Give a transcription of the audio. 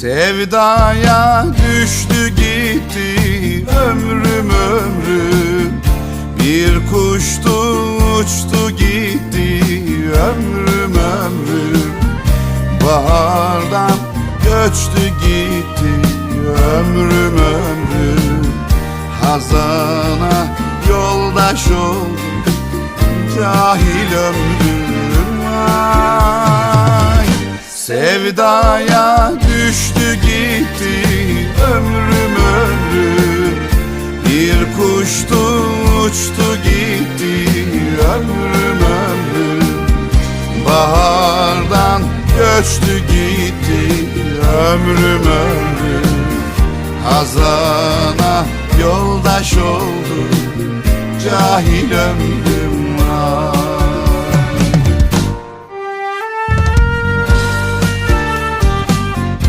Sevdaya düştü gitti ömrüm ömrüm. Bir kuştu uçtu gitti ömrüm ömrüm. Bahardan göçtü gitti ömrüm ömrüm. Hazana yoldaş oldu cahil ömrüm. Ay Sevdaya kuştu uçtu gitti ömrüm ömrüm. Bahardan göçtü gitti ömrüm ömrüm. Hazana yoldaş oldu cahil ömrüm